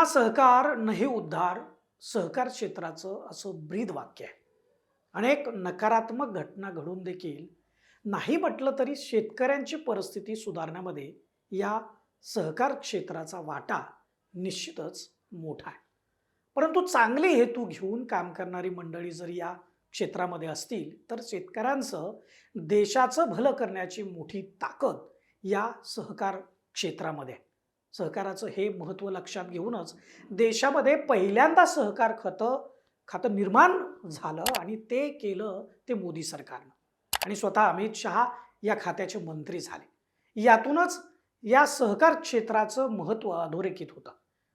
विना सहकार नहे उद्धार सहकार क्षेत्राचं असं ब्रीद वाक्य आहे. अनेक नकारात्मक घटना घडून देखील नाही म्हटलं तरी शेतकऱ्यांची परिस्थिती सुधारण्यामध्ये या सहकार क्षेत्राचा वाटा निश्चितच मोठा आहे. परंतु चांगले हेतू घेऊन काम करणारी मंडळी जर या क्षेत्रामध्ये असतील तर शेतकऱ्यांचं देशाचं भलं करण्याची मोठी ताकद या सहकार क्षेत्रामध्ये आहे. सहकाराचं हे महत्त्व लक्षात घेऊनच देशामध्ये पहिल्यांदा सहकार खतं खातं निर्माण झालं आणि ते केलं ते मोदी सरकारनं. आणि स्वतः अमित शहा या खात्याचे मंत्री झाले. यातूनच या सहकार क्षेत्राचं महत्त्व अधोरेखित होतं.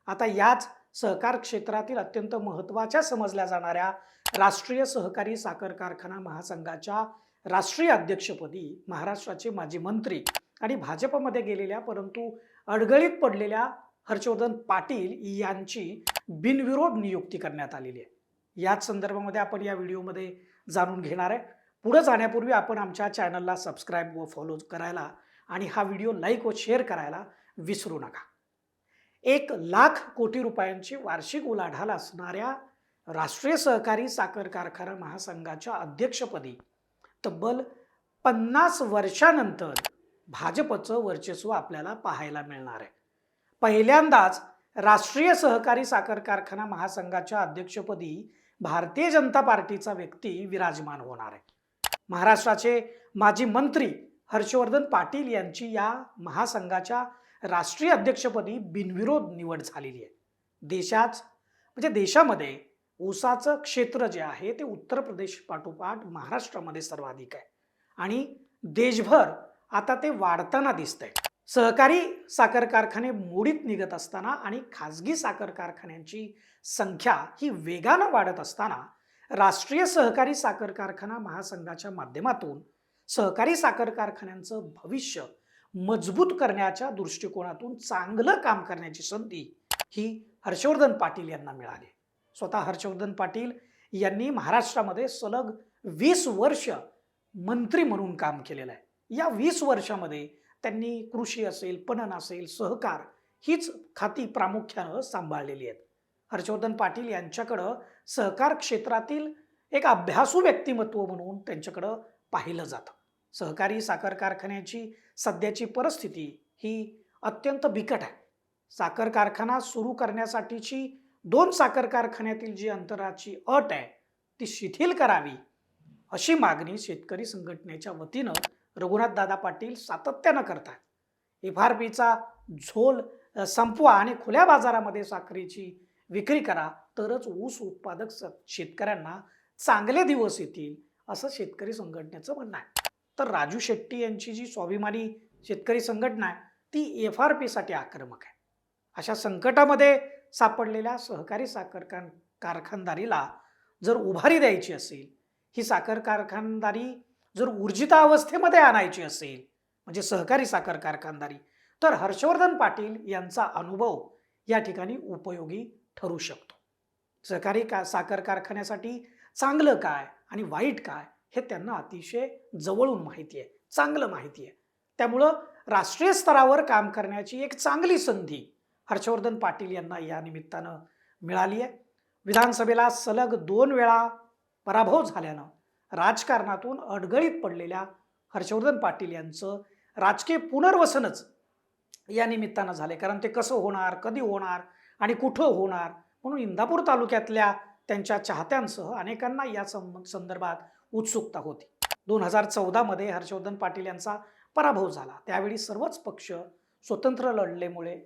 आता याच सहकार क्षेत्रातील अत्यंत महत्त्वाच्या समजल्या जाणाऱ्या राष्ट्रीय सहकारी साखर कारखाना महासंघाच्या राष्ट्रीय अध्यक्षपदी महाराष्ट्राचे माजी मंत्री आणि भाजपमध्ये गेलेल्या परंतु अडगळीत पडलेल्या हर्षवर्धन पाटील यांची बिनविरोध नियुक्ती करण्यात आलेली आहे. याच संदर्भामध्ये आपण या व्हिडिओमध्ये जाणून घेणार आहे. पुढे जाण्यापूर्वी आपण आमच्या चॅनलला सबस्क्राईब व फॉलो करायला आणि हा व्हिडिओ लाईक व शेअर करायला विसरू नका. एक लाख कोटी रुपयांची वार्षिक उलाढाल असणाऱ्या राष्ट्रीय सहकारी साखर कारखाना महासंघाच्या अध्यक्षपदी तब्बल पन्नास वर्षानंतर भाजपचं वर्चस्व आपल्याला पाहायला मिळणार आहे. पहिल्यांदाच राष्ट्रीय सहकारी साखर कारखाना महासंघाच्या अध्यक्षपदी भारतीय जनता पार्टीचा व्यक्ती विराजमान होणार आहे. महाराष्ट्राचे माजी मंत्री हर्षवर्धन पाटील यांची या महासंघाच्या राष्ट्रीय अध्यक्षपदी बिनविरोध निवड झालेली आहे. देशाच म्हणजे देशामध्ये ऊसाचं क्षेत्र जे आहे ते उत्तर प्रदेश पाठोपाठ महाराष्ट्रामध्ये सर्वाधिक आहे. आणि देशभर आता ते वाढताना दिसतंय. सहकारी साखर कारखाने मोडीत निघत असताना आणि खाजगी साखर कारखान्यांची संख्या ही वेगानं वाढत असताना राष्ट्रीय सहकारी साखर कारखाना महासंघाच्या माध्यमातून सहकारी साखर कारखान्यांचं भविष्य मजबूत करण्याच्या दृष्टिकोनातून चांगलं काम करण्याची संधी ही हर्षवर्धन पाटील यांना मिळाली. स्वतः हर्षवर्धन पाटील यांनी महाराष्ट्रामध्ये सलग वीस वर्ष मंत्री म्हणून काम केलेलं आहे. या वीस वर्षामध्ये त्यांनी कृषी असेल पणन असेल सहकार हीच खाती प्रामुख्यानं सांभाळलेली आहेत. हर्षवर्धन पाटील यांच्याकडं सहकार क्षेत्रातील एक अभ्यासू व्यक्तिमत्व म्हणून त्यांच्याकडं पाहिलं जातं. सहकारी साखर कारखान्याची सध्याची परिस्थिती ही अत्यंत बिकट आहे. साखर कारखाना सुरू करण्यासाठीची दोन साखर कारखान्यातील जी अंतराची अट आहे ती शिथिल करावी अशी मागणी शेतकरी संघटनेच्या वतीनं रघुनाथदादा पाटील सातत्यानं करतात. एफ आर पीचा झोल संपवा आणि खुल्या बाजारामध्ये साखरेची विक्री करा तरच ऊस उत्पादक स- शेतकऱ्यांना चांगले दिवस येतील असं शेतकरी संघटनेचं म्हणणं आहे. तर राजू शेट्टी यांची जी स्वाभिमानी शेतकरी संघटना आहे ती एफ आर पीसाठी आक्रमक आहे. अशा संकटामध्ये सापडलेल्या सहकारी साखर कारखानदारीला जर उभारी द्यायची असेल ही साखर कारखानदारी जर ऊर्जिता अवस्थेमध्ये आणायची असेल म्हणजे सहकारी साखर कारखानदारी तर हर्षवर्धन पाटील यांचा अनुभव या ठिकाणी उपयोगी ठरू शकतो. सहकारी का साखर कारखान्यासाठी चांगलं काय आणि वाईट काय हे त्यांना अतिशय जवळून माहिती आहे चांगलं माहिती आहे. त्यामुळं राष्ट्रीय स्तरावर काम करण्याची एक चांगली संधी हर्षवर्धन पाटील यांना या निमित्तानं मिळाली आहे. विधानसभेला सलग दोन वेळा पराभव झाल्यानं राजकारणातून अडगळीत पडलेल्या हर्षवर्धन पाटील यांचं राजकीय पुनर्वसनच या निमित्तानं झाले कारण ते कसं होणार कधी होणार आणि कुठं होणार म्हणून इंदापूर तालुक्यातल्या त्यांच्या चाहत्यांसह अनेकांना या सं संदर्भात उत्सुकता होती. दोन हजार चौदामध्ये हर्षवर्धन पाटील यांचा पराभव झाला. त्यावेळी सर्वच पक्ष स्वतंत्र लढलेमुळे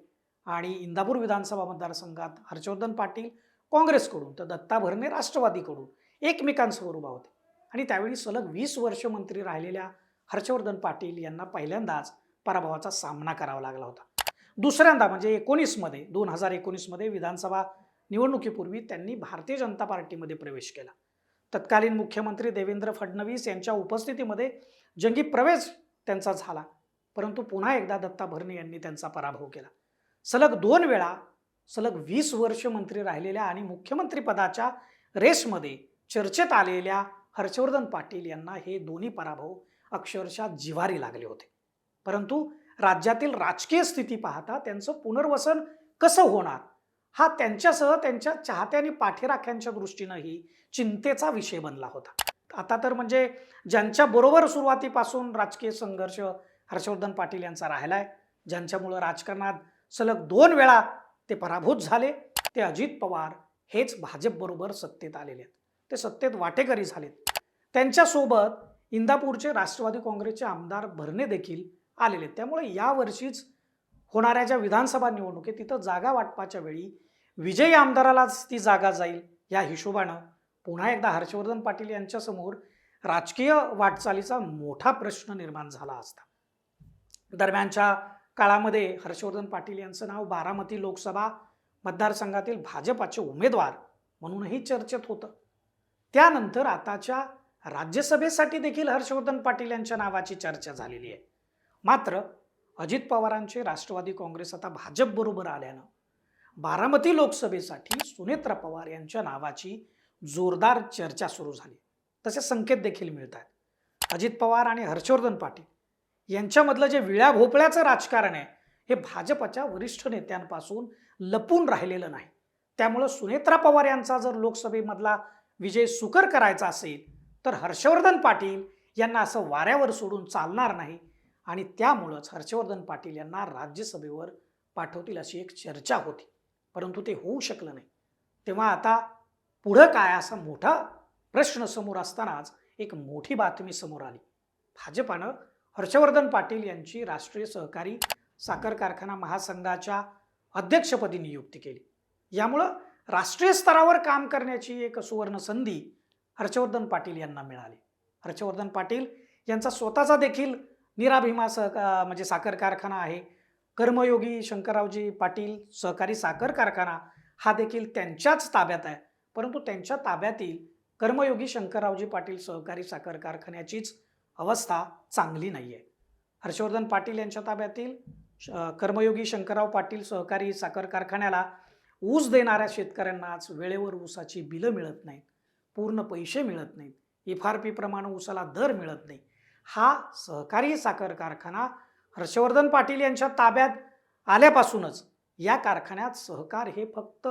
आणि इंदापूर विधानसभा मतदारसंघात हर्षवर्धन पाटील काँग्रेसकडून तर दत्ता भरणे राष्ट्रवादीकडून एकमेकांसमोर उभा होते. आणि त्यावेळी सलग वीस वर्ष मंत्री राहिलेल्या हर्षवर्धन पाटील यांना पहिल्यांदाच पराभवाचा सामना करावा लागला होता. दुसऱ्यांदा म्हणजे एकोणीसमध्ये दोन हजार एकोणीसमध्ये विधानसभा निवडणुकीपूर्वी त्यांनी भारतीय जनता पार्टीमध्ये प्रवेश केला. तत्कालीन मुख्यमंत्री देवेंद्र फडणवीस यांच्या उपस्थितीमध्ये जंगी प्रवेश त्यांचा झाला परंतु पुन्हा एकदा दत्ता भरणे यांनी त्यांचा पराभव केला. सलग दोन वेळा सलग वीस वर्ष मंत्री राहिलेल्या आणि मुख्यमंत्री पदाच्या रेसमध्ये चर्चेत आलेल्या हर्षवर्धन पाटील यांना हे दोन्ही पराभव अक्षरशः जिवारी लागले होते. परंतु राज्यातील राजकीय स्थिती पाहता त्यांचं पुनर्वसन कसं होणार? हा त्यांच्यासह त्यांच्या चाहत्या आणि पाठीराख्यांच्या दृष्टीनंही चिंतेचा विषय बनला होता. आता तर म्हणजे ज्यांच्या बरोबर सुरुवातीपासून राजकीय संघर्ष हर्षवर्धन पाटील यांचा राहिलाय ज्यांच्यामुळं राजकारणात सलग दोन वेळा ते पराभूत झाले ते अजित पवार हेच भाजपबरोबर सत्तेत आलेले आहेत. ते सत्तेत वाटेकरी झालेत. त्यांच्यासोबत इंदापूरचे राष्ट्रवादी काँग्रेसचे आमदार भरणे देखील आलेले त्यामुळे यावर्षीच होणाऱ्या ज्या विधानसभा निवडणुकीत तिथं जागा वाटपाच्या वेळी विजयी आमदारालाच ती जागा जाईल या हिशोबानं पुन्हा एकदा हर्षवर्धन पाटील यांच्यासमोर राजकीय वाटचालीचा मोठा प्रश्न निर्माण झाला असता. दरम्यानच्या काळामध्ये हर्षवर्धन पाटील यांचं नाव बारामती लोकसभा मतदारसंघातील भाजपाचे उमेदवार म्हणूनही चर्चेत होतं. त्यानंतर आताच्या राज्यसभेसाठी देखील हर्षवर्धन पाटील यांच्या नावाची चर्चा झालेली आहे. मात्र अजित पवारांचे राष्ट्रवादी काँग्रेस आता भाजपबरोबर आल्यानं बारामती लोकसभेसाठी सुनेत्रा पवार यांच्या नावाची जोरदार चर्चा सुरू झाली. तसे संकेत देखील मिळत आहेत अजित पवार आणि हर्षवर्धन पाटील यांच्यामधलं जे विळ्या भोपळ्याचं राजकारण आहे हे भाजपच्या वरिष्ठ नेत्यांपासून लपून राहिलेलं नाही. त्यामुळं सुनेत्रा पवार यांचा जर लोकसभेमधला विजय सुकर करायचा असेल तर हर्षवर्धन पाटील यांना असं वाऱ्यावर सोडून चालणार नाही. आणि त्यामुळंच हर्षवर्धन पाटील यांना राज्यसभेवर पाठवतील अशी एक चर्चा होती. परंतु ते होऊ शकलं नाही. तेव्हा आता पुढं काय असा मोठा प्रश्न समोर असतानाच एक मोठी बातमी समोर आली. भाजपानं हर्षवर्धन पाटील यांची राष्ट्रीय सहकारी साखर कारखाना महासंघाच्या अध्यक्षपदी नियुक्ती केली. यामुळं राष्ट्रीय स्तरावर काम करण्याची एक सुवर्ण संधी हर्षवर्धन पाटील यांना मिळाली. हर्षवर्धन पाटील यांचा स्वतःचा देखील निराभिमा सहका म्हणजे साखर कारखाना आहे. कर्मयोगी शंकररावजी पाटील सहकारी साखर कारखाना हा देखील त्यांच्याच ताब्यात आहे. परंतु त्यांच्या ताब्यातील कर्मयोगी शंकररावजी पाटील सहकारी साखर कारखान्याचीच अवस्था चांगली नाही आहे हर्षवर्धन पाटील यांच्या ताब्यातील श- कर्मयोगी शंकरराव पाटील सहकारी साखर कारखान्याला ऊस देणाऱ्या शेतकऱ्यांनाच वेळेवर ऊसाची बिलं मिळत नाहीत. पूर्ण पैसे मिळत नाहीत. एफ आर पीप्रमाणे ऊसाला दर मिळत नाही. हा सहकारी साखर कारखाना हर्षवर्धन पाटील यांच्या ताब्यात आल्यापासूनच या कारखान्यात सहकार हे फक्त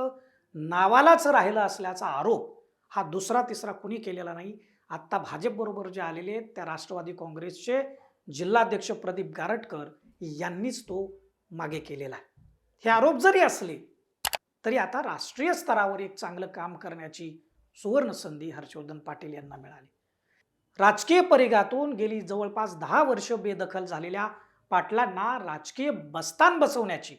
नावालाच राहिलं असल्याचा आरोप हा दुसरा तिसरा कुणी केलेला नाही. आत्ता भाजपबरोबर जे आलेले आहेत त्या राष्ट्रवादी काँग्रेसचे जिल्हाध्यक्ष प्रदीप गारटकर यांनीच तो मागे केलेला आहे. हे आरोप जरी असले तरी आता राष्ट्रीय स्तरावर एक चांगलं काम करण्याची सुवर्ण संधी हर्षवर्धन पाटील यांना मिळाली. राजकीय परिघातून गेली जवळपास दहा वर्ष बेदखल झालेल्या पाटलांना राजकीय बस्तान बसवण्याची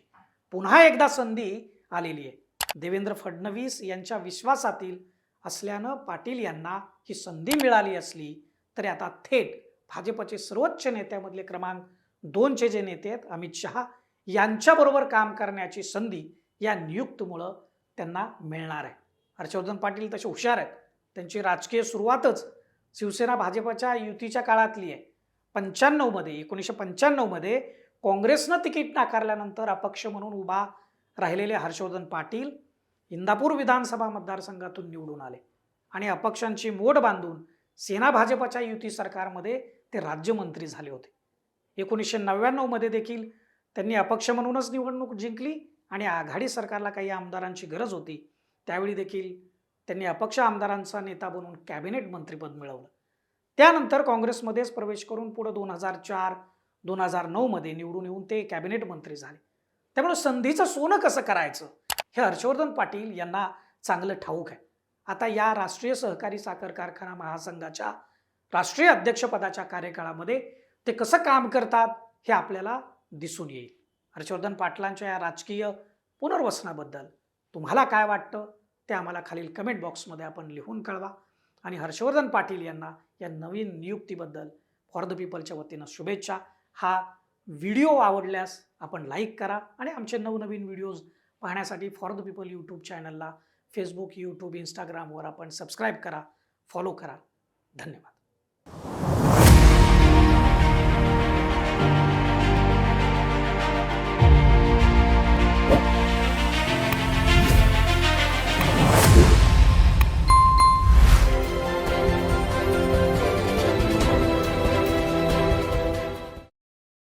पुन्हा एकदा संधी आलेली आहे. देवेंद्र फडणवीस यांच्या विश्वासातील असल्यानं पाटील यांना ही संधी मिळाली असली तरी आता थेट भाजपचे सर्वोच्च नेत्यामधले क्रमांक दोनचे जे नेते आहेत अमित शहा यांच्याबरोबर काम करण्याची संधी या नियुक्तीमुळं त्यांना मिळणार आहे. हर्षवर्धन पाटील तसे हुशार आहेत. त्यांची राजकीय सुरुवातच शिवसेना भाजपच्या युतीच्या काळातली आहे. पंच्याण्णवमध्ये एकोणीसशे पंच्याण्णवमध्ये काँग्रेसनं तिकीट नाकारल्यानंतर अपक्ष म्हणून उभा राहिलेले हर्षवर्धन पाटील इंदापूर विधानसभा मतदारसंघातून निवडून आले. आणि अपक्षांची मोड बांधून सेना भाजपच्या युती सरकारमध्ये ते राज्यमंत्री झाले होते. एकोणीसशे नव्याण्णवमध्ये देखील त्यांनी अपक्ष म्हणूनच निवडणूक जिंकली. आणि आघाडी सरकारला काही आमदारांची गरज होती त्यावेळी देखील त्यांनी अपक्ष आमदारांचा नेता बनून कॅबिनेट मंत्रीपद मिळवलं. त्यानंतर काँग्रेसमध्येच प्रवेश करून पुढं दोन हजार चार दोन हजार नऊमध्ये निवडून येऊन ते कॅबिनेट मंत्री झाले. त्यामुळे संधीचं सोनं कसं करायचं? हे हर्षवर्धन पाटील यांना चांगलं ठाऊक आहे. आता या राष्ट्रीय सहकारी साखर कारखाना महासंघाच्या राष्ट्रीय अध्यक्षपदाच्या कार्यकाळामध्ये ते कसं काम करतात हे आपल्याला दिसून येईल. हर्षवर्धन पाटलांच्या या राजकीय पुनर्वसनाबद्दल तुम्हाला काय वाटतं ते आम्हाला खालील कमेंट बॉक्समध्ये आपण लिहून कळवा. आणि हर्षवर्धन पाटील यांना या नवीन नियुक्तीबद्दल फॉर द पीपलच्या वतीनं शुभेच्छा. हा व्हिडिओ आवडल्यास आपण लाईक करा आणि आमचे नवनवीन व्हिडिओज पाहण्यासाठी फॉर द पीपल यूट्यूब चॅनलला फेसबुक यूट्यूब इंस्टाग्रामवर आपण सबस्क्राईब करा फॉलो करा. धन्यवाद.